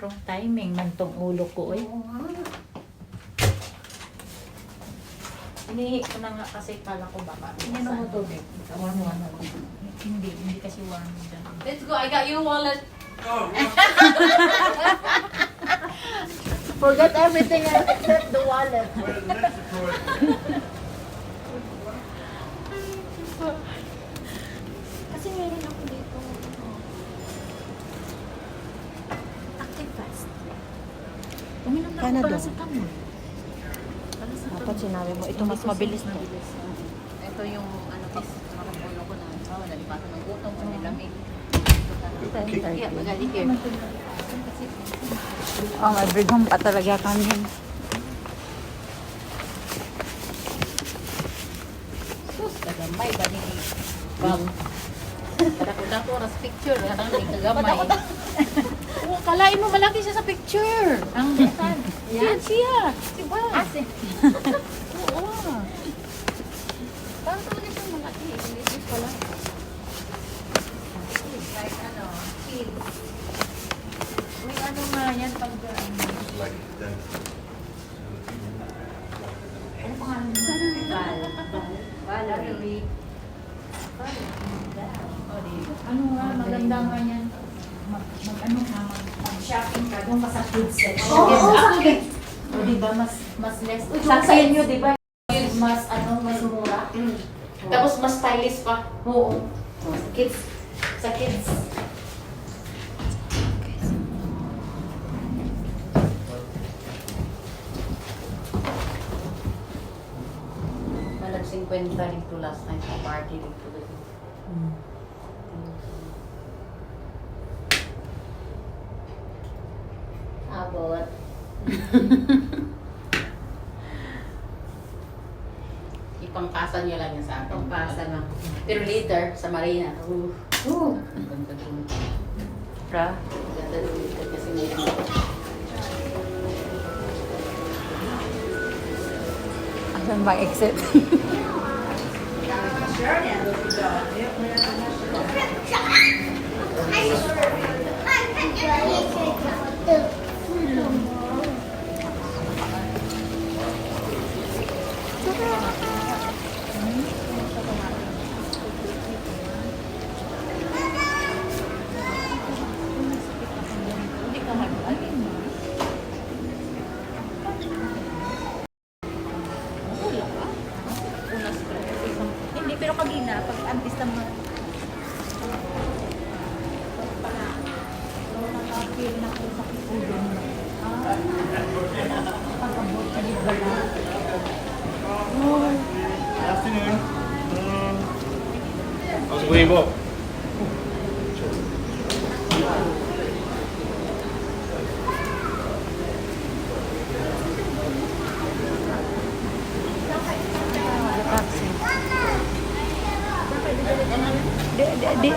Wrong timing man tong ulo ko eh. Oo nga. Inihi ko na nga kasi kala ko baka. Ininom mo tubig. Warm one. Hindi, hindi kasi warm dyan. Let's go. I got your wallet. Forget everything except the wallet. Kasi meron ako dito. Active fast. Uminom na ako Panadol. pala sa tamo. Para sa Dapat sinabi mo, ito mas mabilis to. Ito yung ano is makapulo ko na. Oh, nalipatan ng gutom o nilamig. Yeah, magali here. Oh, may brigham pa talaga kami. Sus, kagamay ba ni Bam? Kada ko dato ras picture, kadang ni kagamay. Kalain mo malaki siya sa picture. Ang saan? Yan siya. Si ba? Ase. Oo. Parang talaga siyang malaki. English pala. Like ano, kids. May ano nga yan pag... ano, like that. Ano pangalan mo? Val. Valerie. Ano nga, maganda nga yan. Mag, mag ano nga, mag, mag-shopping ka doon ka sa food section. Oo, Yes, oo, actually, O di ba mas mas less. Uy, Sa okay. inyo, di ba? Mas ano, mas mura. Mm. Tapos mas stylish pa. Oo. Sa kids. Sa kids. Malag 50 dito last time sa party dito. Abot. Ipangkasan niya lang yan sa akin. Pangkasan lang. Pero later, sa Marina, uh, uh, ang ganda doon. Ra? Ang ganda doon dito kasi meron. Asan bang exit? Hindi ka mag-alin mo. Wala ka? Unas ka. Hindi, pero kanina, pag antis naman. Nakapil na ako sa ulo mo. Ah, pag-abot ka di ba lang? Afternoon. Um, how's William Di, di, di?